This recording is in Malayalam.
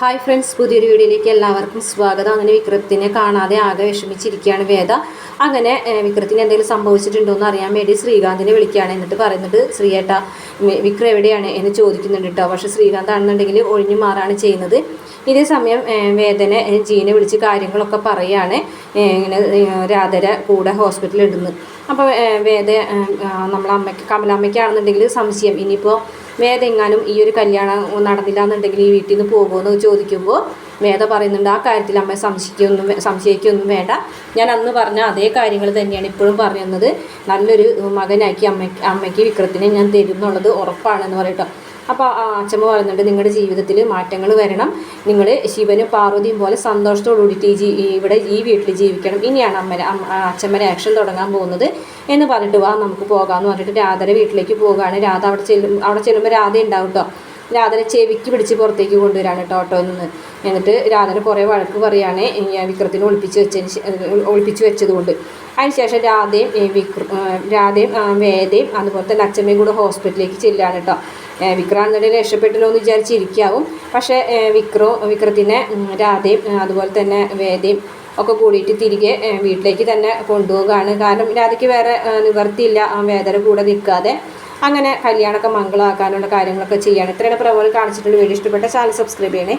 ഹായ് ഫ്രണ്ട്സ് പുതിയൊരു വീഡിയോയിലേക്ക് എല്ലാവർക്കും സ്വാഗതം. അങ്ങനെ വിക്രത്തിനെ കാണാതെ ആകെ വിഷമിച്ചിരിക്കുകയാണ് വേദ. അങ്ങനെ വിക്രത്തിന് എന്തെങ്കിലും സംഭവിച്ചിട്ടുണ്ടോ എന്ന് അറിയാൻ വേണ്ടി ശ്രീകാന്തിനെ വിളിക്കുകയാണ്. എന്നിട്ട് പറയുന്നുണ്ട് ശ്രീയേട്ട വിക്ര എവിടെയാണ്? എന്ന് ചോദിക്കുന്നുണ്ട് കേട്ടോ. പക്ഷേ ശ്രീകാന്ത് ആണെന്നുണ്ടെങ്കിൽ ഒഴിഞ്ഞു മാറാണ് ചെയ്യുന്നത്. ഇതേ സമയം വേദനെ ജീനെ വിളിച്ച് കാര്യങ്ങളൊക്കെ പറയുകയാണ് ഇങ്ങനെ രാധര കൂടെ ഹോസ്പിറ്റലിൽ ഇടുന്നു. അപ്പോൾ വേദ നമ്മളമ്മയ്ക്ക് കമലാമ്മയ്ക്കാണെന്നുണ്ടെങ്കിൽ സംശയം. ഇനിയിപ്പോൾ വേദ എങ്ങാനും ഈ ഒരു കല്യാണം നടന്നില്ല എന്നുണ്ടെങ്കിൽ ഈ വീട്ടിൽ നിന്ന് പോകുമോ എന്ന് ചോദിക്കുമ്പോൾ വേദ പറയുന്നുണ്ട് ആ കാര്യത്തിൽ അമ്മ സംശയിക്കൊന്നും സംശയിക്കൊന്നും വേണ്ട. ഞാൻ അന്ന് പറഞ്ഞ അതേ കാര്യങ്ങൾ തന്നെയാണ് ഇപ്പോഴും പറയുന്നത് നല്ലൊരു മകനാക്കി അമ്മയ്ക്ക് അമ്മയ്ക്ക് വിക്രത്തിനെ ഞാൻ തരും എന്നുള്ളത് ഉറപ്പാണെന്ന് പറയട്ടോ. അപ്പോൾ ആ അച്ഛമ്മ പറയുന്നുണ്ട് നിങ്ങളുടെ ജീവിതത്തിൽ മാറ്റങ്ങൾ വരണം. നിങ്ങൾ ശിവനും പാർവതിയും പോലെ സന്തോഷത്തോടു കൂടിയിട്ട് ഈ ജീ ഇവിടെ ഈ വീട്ടിൽ ജീവിക്കണം. ഇനിയാണ് അമ്മ അച്ഛമ്മ ആക്ഷൻ തുടങ്ങാൻ പോകുന്നത്. എന്ന് പറഞ്ഞിട്ട് വാ നമുക്ക് പോകാമെന്ന് പറഞ്ഞിട്ട് രാധയുടെ വീട്ടിലേക്ക് പോവുകയാണ് രാധ അവിടെ ചെല്ലും അവിടെ ചെല്ലുമ്പോൾ രാധ ഉണ്ടാവും കേട്ടോ രാധനെ ചെവിക്ക് പിടിച്ച് പുറത്തേക്ക് കൊണ്ടുവരാണ് കേട്ടോ ഓട്ടോയിൽ നിന്ന്. എന്നിട്ട് രാധന കുറേ വഴക്ക് പറയുകയാണ് വിക്രത്തിനെ ഒളിപ്പിച്ച് വെച്ചതിന് ഒളിപ്പിച്ച് വെച്ചതുകൊണ്ട്. അതിനുശേഷം രാധയും വിക്ര രാധയും വേദയും അതുപോലെ തന്നെ അച്ഛമ്മയും കൂടെ ഹോസ്പിറ്റലിലേക്ക് ചെല്ലുകയാണ് കേട്ടോ. വിക്രാന്തിനെ രക്ഷപ്പെട്ടല്ലോ എന്ന് വിചാരിച്ചിരിക്കാവും. പക്ഷേ വിക്രോ വിക്രത്തിനെ രാധയും അതുപോലെ തന്നെ വേദയും ഒക്കെ കൂടിയിട്ട് തിരികെ വീട്ടിലേക്ക് തന്നെ കൊണ്ടുപോവുകയാണ്. കാരണം രാധയ്ക്ക് വേറെ നിവർത്തിയില്ല വേദന കൂടെ നിൽക്കാതെ അങ്ങനെ കല്യാണമൊക്കെ മംഗളമാക്കാനുള്ള കാര്യങ്ങളൊക്കെ ചെയ്യാണ്. ഇത്രയാണ് പ്രവോൾ കാണിച്ചിട്ടുള്ള വീഡിയോ. ഇഷ്ടപ്പെട്ട ചാനൽ സബ്സ്ക്രൈബ് ചെയ്യണേ.